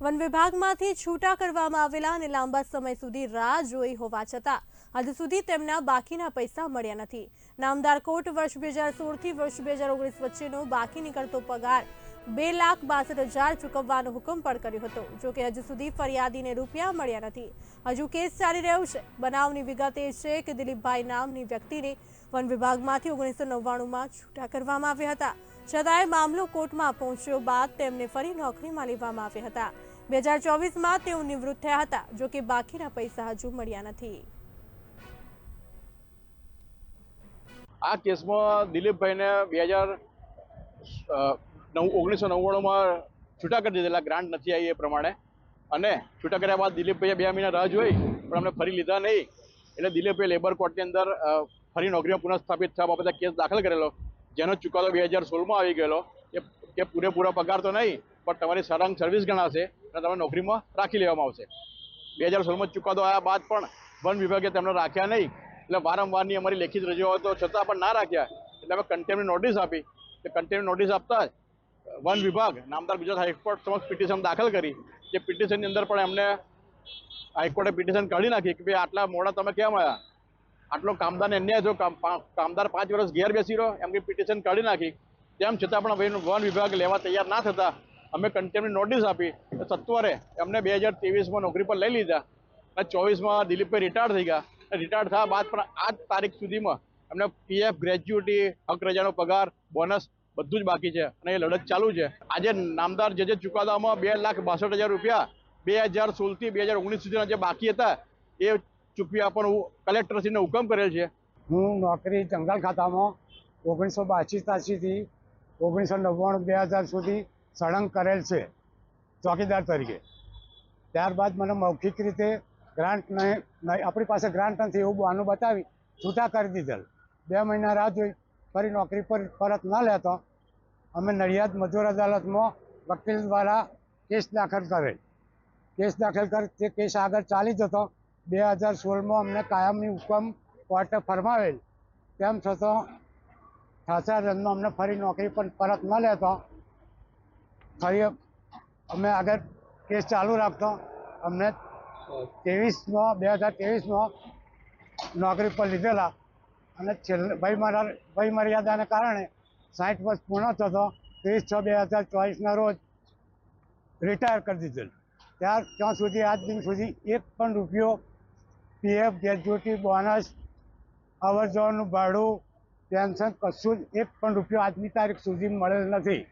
One વિભાગમાંથી છૂટા કરવામાં આવેલા અને લાંબા સમય સુધી રાહ જોઈ હોવા છતાં, હજુ સુધી તેમના બાકીના પૈસા મળ્યા નથી. નામદાર કોર્ટ વર્ષ બે હજાર સોળથી વર્ષ બે હજાર ઓગણીસ વચ્ચેનો બાકી નીકળતો પગાર બે લાખ બાસઠ હજાર ચૂકવવાનો હુકમ પણ કર્યો હતો, જો કે હજુ સુધી ફરિયાદીને રૂપિયા મળ્યા નથી. હજુ કેસ ચાલી રહ્યો છે. બનાવની વિગત એ છે કે દિલીપભાઈ નામની વ્યક્તિને વન વિભાગમાંથી ઓગણીસો નવ્વાણુંમાં છૂટા કરવામાં આવ્યા હતા. છતાંય મામલો કોર્ટમાં પહોંચ્યો બાદ તેમને ફરી નોકરીમાં લેવામાં આવ્યા હતા. બે હજાર ચોવીસમાં તેઓ નિવૃત્ત થયા હતા, જો કે બાકીના પૈસા હજુ મળ્યા નથી. આ કેસમાં દિલીપભાઈને બે હજાર ઓગણીસો નવ્વાણુંમાં છૂટા કરી દીધેલા, ગ્રાન્ટ નથી આવી એ પ્રમાણે. અને છૂટા કર્યા બાદ દિલીપભાઈએ બે મહિના રાહ જોઈ, પણ અમને ફરી લીધા નહીં. એટલે દિલીપભાઈ લેબર કોર્ટની અંદર ફરી નોકરીમાં પુનઃસ્થાપિત થવા બાબતે કેસ દાખલ કરેલો, જેનો ચુકાદો બે હજાર સોળમાં આવી ગયેલો. કે પૂરેપૂરો પગાર તો નહીં, પણ તમારી સળંગ સર્વિસ ગણાશે. તમને નોકરીમાં રાખી લેવામાં આવશે. બે હજાર સોળમાં ચુકાદો આવ્યા બાદ પણ વન વિભાગે તેમને રાખ્યા નહીં. એટલે વારંવારની અમારી લેખિત રજૂઆતો છતાં પણ ના રાખ્યા. એટલે અમે કન્ટેમની નોટિસ આપી. તે કન્ટેમની નોટિસ આપતા જ વન વિભાગ, નામદાર ગુજરાત હાઈકોર્ટ સમક્ષ પિટિશન દાખલ કરી. જે પિટિશનની અંદર પણ એમને હાઈકોર્ટે પિટિશન કાઢી નાખી કે ભાઈ આટલા મોડા તમે કેમ આવ્યા આટલો કામદારને અન્યાય થયો કામદાર પાંચ વર્ષ ઘેર બેસી રહ્યો એમ કે પિટિશન કાઢી નાખી. તેમ છતાં પણ વન વિભાગ લેવા તૈયાર ના થતા અમે કન્ટેમ્પની નોટિસ આપી સત્વરે એમને બે હજાર ત્રેવીસમાં નોકરી પર લઈ લીધા. અને ચોવીસમાં દિલીપભાઈ રિટાયર થઈ ગયા. રિટાયર થયા બાદ પણ આજ તારીખ સુધીમાં એમને પીએફ ગ્રેજ્યુટી હક રજાનો પગાર બોનસ બધું જ બાકી છે. અને એ લડત ચાલુ છે. આજે નામદાર જે જે ચુકાદામાં બે લાખ બાસઠ હજાર રૂપિયા બે હજાર સોળથી બે હજાર ઓગણીસ સુધીના જે બાકી હતા, એ ચૂકવી આપવાનો કલેક્ટરશ્રીને હુકમ કરેલ છે. હું નોકરી જંગલ ખાતામાં ઓગણીસો બાસી ત્યાસીથી ઓગણીસો નવ્વાણું, બે હજાર સુધી સળંગ કરેલ છે, ચોકીદાર તરીકે. ત્યારબાદ મને મૌખિક રીતે ગ્રાન્ટ નહીં આપણી પાસે ગ્રાન્ટ નથી એવું બહાનું બતાવી છૂટા કરી દીધેલ. બે મહિના રાહ જોઈ, ફરી નોકરી પર, પરત ન લેતો, અમે નડિયાદ મજૂર અદાલતમાં વકીલ દ્વારા કેસ દાખલ કરેલ. કેસ દાખલ કરી, તે કેસ આગળ ચાલી જતો, બે હજાર સોળમાં અમને કાયમની હુકમ કોર્ટે ફરમાવેલ. તેમ છતાં ખાસા રનમાં અમને ફરી નોકરી પર, પરત ન લેતો ફરી અમે આગળ કેસ ચાલુ રાખતો. અમને ત્રેવીસમાં, બે હજાર ત્રેવીસમાં નોકરી પર લીધેલા. અને છેલ્લે ભાઈ મરા, ભય મર્યાદાને કારણે સાઠ વર્ષ પૂર્ણ થતો ત્રીસ છ બે હજાર ચોવીસના રોજ રિટાયર કરી દીધેલ. ત્યાર ત્યાં સુધી, આજ દિન સુધી એક પણ રૂપિયો પીએફ, ગ્રેજ્યુટી, બોનસ અવર જવાનું ભાડું, પેન્શન કશું જ એક પણ રૂપિયો આજની તારીખ સુધી મળેલ નથી.